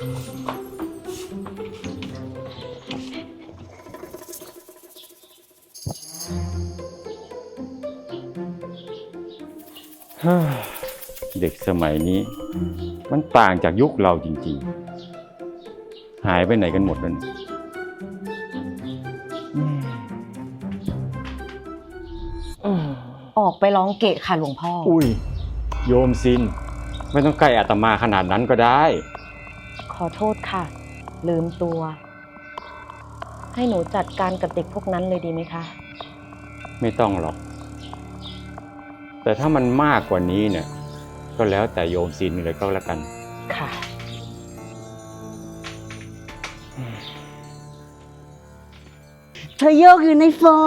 เด็กสมัยนี้ มันต่างจากยุคเราจริงๆ หายไปไหนกันหมดแล้วออกไปร้องเกะค่ะหลวงพ่อ อุ้ย โยมซิน ไม่ต้องใกล้อาตมาขนาดนั้นก็ได้ อโทษค่ะ ลืมตัว ให้หนูจัดการกับเด็กพวกนั้นเลยดีไหมคะ ไม่ต้องหรอก แต่ถ้ามันมากกว่านี้เนี่ย ก็แล้วแต่โยมซินเลยก็แล้วกัน ค่ะ เธอโยกอยู่ในฟอ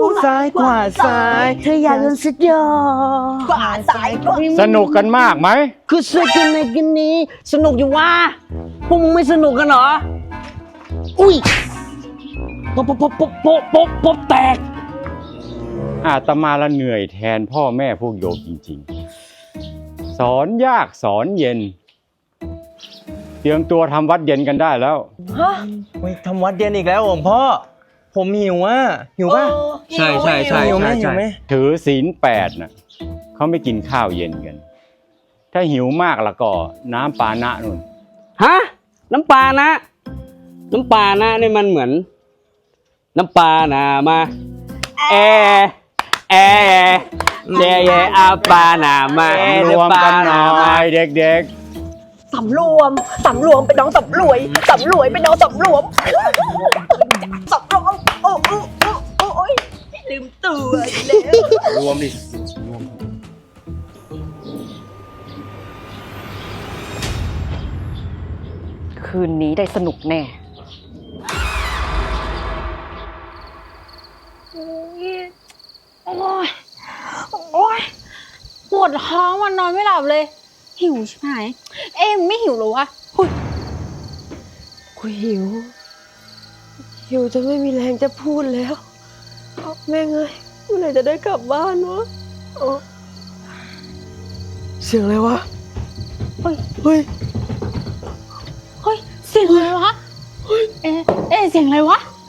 งซ้ายขวาซ้ายเธออยากโดนสุดยอดขวาซ้ายขวาสนุกกันมากไหมคือสึกกันในกันนี้ สนุกอยู่ว่าพวกมึงไม่สนุกกันเหรอ อุ้ยป๊บป๊บป๊บป๊บป๊บป๊บป๊บแตกอาตมาละเหนื่อยแทนพ่อแม่พวกโยมจริง ๆ สอนยากสอนเย็น เตรียมตัวทำวัดเย็นกันได้แล้วฮะเฮ้ยทำวัดเย็นอีกแล้วหลวงพ่อ ผมหิวอะหิวป่ะใช่ใช่ใช่ หิวไหมใช่หิใช่วไหมถือศีลแปดน่ะเขาไม่กินข้าวเย็นกัน ถ้าหิวมากแล้วก็น้ำปานะนุ่น ฮะน้ำปลานะ น้ำปลานะนี่มันเหมือน น้ำปลานะมาแอแอเยเยอาปลานามารวมกันหน่อยเด็กสำรวม สำรวมเป็นน้องสำรวย สำรวยเป็นน้องสำรวม รวมดิคืนนี้ได้สนุกแน่ โอ้ย โอ้ย ปวดท้องวันนอนไม่หลับเลย หิวชิบหายเอ็มงไม่หิวเหรอวะหุยกูหิว หิวจนไม่มีแรงจะพูดแล้วแม่งเอ้ย เมื่อไหร่จะได้กลับบ้านวะโอ้เสียงอะไรวะ เฮ้ย เฮ้ย เฮ้ย เสียงอะไรวะ เอ๊ะเอ๊ะเสียงอะไรวะ